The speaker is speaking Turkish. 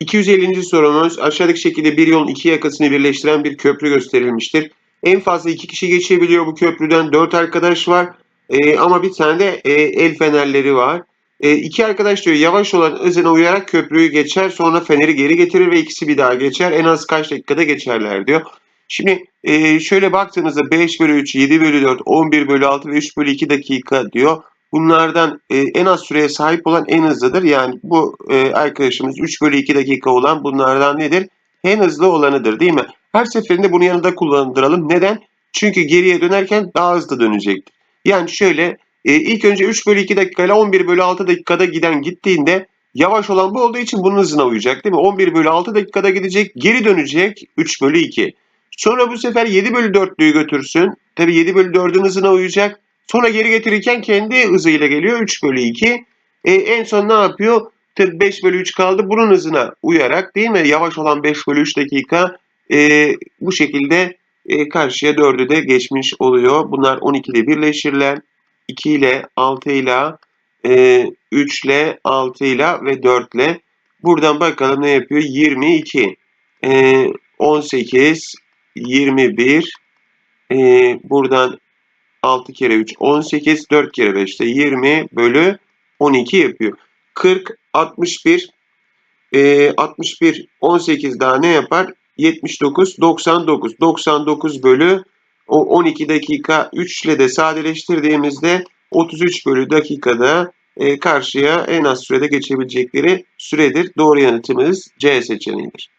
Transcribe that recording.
250. sorumuz aşağıdaki şekilde bir yolun iki yakasını birleştiren bir köprü gösterilmiştir. En fazla iki kişi geçebiliyor bu köprüden. Dört arkadaş var. Ee, ama bir tane de e, el fenerleri var. E, iki arkadaş diyor yavaş olan hızına uyarak köprüyü geçer sonra feneri geri getirir ve ikisi bir daha geçer. En az kaç dakikada geçerler diyor. Şimdi e, şöyle baktığınızda 5 bölü 3, 7 bölü 4, 11 bölü 6 ve 3 bölü 2 dakika diyor. Bunlardan e, en az süreye sahip olan en hızlıdır. Yani bu e, arkadaşımız 3 bölü 2 dakika olan bunlardan nedir? En hızlı olanıdır değil mi? Her seferinde bunu yanında kullandıralım. Neden? Çünkü geriye dönerken daha hızlı dönecektir. Yani şöyle e, ilk önce 3 bölü 2 dakika ile 11 bölü 6 dakikada giden gittiğinde yavaş olan bu olduğu için bunun hızına uyacak değil mi? 11 bölü 6 dakikada gidecek geri dönecek 3 bölü 2. Sonra bu sefer 7 bölü 4'lüğü götürsün. Tabi 7 bölü 4'ün hızına uyacak. Sonra geri getirirken kendi hızıyla geliyor 3 bölü 2. E, en son ne yapıyor? Tabi 5 bölü 3 kaldı. Bunun hızına uyarak değil mi? Yavaş olan 5 bölü 3 dakika e, bu şekilde e, karşıya 4'ü de geçmiş oluyor. Bunlar 12'de birleşirler. 2 ile 6 ile e, 3 ile 6 ile ve 4 ile. Buradan bakalım ne yapıyor? 22, e, 18, 21, e, buradan 6 kere 3, 18, 4 kere 5 de 20 bölü 12 yapıyor. 40, 61, e, 61, 18 daha ne yapar? 79, 99. 99 bölü o 12 dakika 3 ile de sadeleştirdiğimizde 33 bölü dakikada e, karşıya en az sürede geçebilecekleri süredir. Doğru yanıtımız C seçeneğidir.